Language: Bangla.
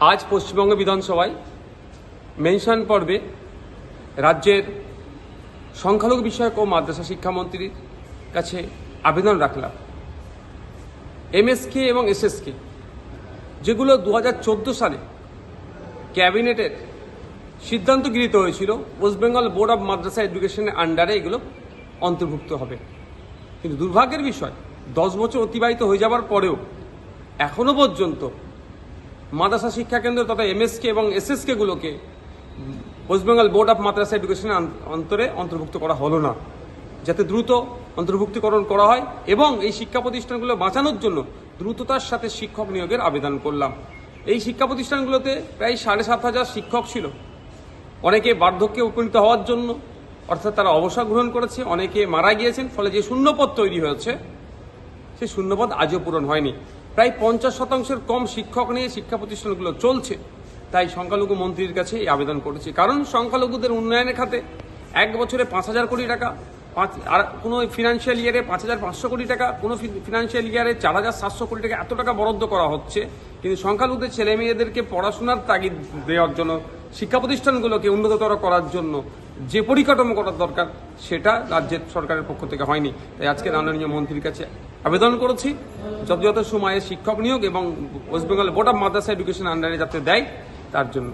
আজ পশ্চিমবঙ্গ বিধানসভায় মেনশন পর্বে রাজ্যের সংখ্যালঘু বিষয়ক ও মাদ্রাসা শিক্ষামন্ত্রীর কাছে আবেদন রাখলাম। এমএসকে এবং এসএসকে যেগুলো দু হাজার চোদ্দ সালে ক্যাবিনেটের সিদ্ধান্ত গৃহীত হয়েছিল, West Bengal Board of Madrasah এডুকেশনের আন্ডারে এগুলো অন্তর্ভুক্ত হবে। কিন্তু দুর্ভাগ্যের বিষয়, দশ বছর অতিবাহিত হয়ে যাওয়ার পরেও এখনও পর্যন্ত মাদ্রাসা শিক্ষা কেন্দ্র তথা এমএসকে এবং এসএসকে গুলোকে West Bengal Board of Madrasah Education অন্তরে অন্তর্ভুক্ত করা হলো না। যাতে দ্রুত অন্তর্ভুক্তিকরণ করা হয় এবং এই শিক্ষা প্রতিষ্ঠানগুলো বাঁচানোর জন্য দ্রুততার সাথে শিক্ষক নিয়োগের আবেদন করলাম। এই শিক্ষা প্রতিষ্ঠানগুলোতে প্রায় সাড়ে সাত হাজার শিক্ষক ছিল। অনেকে বার্ধক্যে উপনীত হওয়ার জন্য অর্থাৎ তারা অবসর গ্রহণ করেছে, অনেকে মারা গিয়েছেন, ফলে যে শূন্যপদ তৈরি হয়েছে, সেই শূন্যপদ আজও পূরণ হয়নি। প্রায় পঞ্চাশ শতাংশের কম শিক্ষক নিয়ে শিক্ষা প্রতিষ্ঠানগুলো চলছে। তাই সংখ্যালঘু মন্ত্রীর কাছে এই আবেদন করেছি। কারণ সংখ্যালঘুদের উন্নয়নের খাতে এক বছরে পাঁচ হাজার কোটি টাকা, পাঁচ, আর কোনো ফিনান্সিয়াল ইয়ারে পাঁচ হাজার পাঁচশো কোটি টাকা, কোনো ফিনান্সিয়াল ইয়ারে চার হাজার সাতশো কোটি টাকা এত টাকা বরাদ্দ করা হচ্ছে। কিন্তু সংখ্যালঘুদের ছেলে মেয়েদেরকে পড়াশোনার তাগিদ দেওয়ার জন্য, শিক্ষা প্রতিষ্ঠানগুলোকে উন্নততর করার জন্য যে পরিকাঠামো করার দরকার, সেটা রাজ্যের সরকারের পক্ষ থেকে হয়নি। তাই আজকে মাননীয় মন্ত্রীর কাছে আবেদন করেছি। যত সময়ে শিক্ষক নিয়োগ এবং West Bengal Board of Madrasah Education আন্ডারে যাতে দেয়, তার জন্য।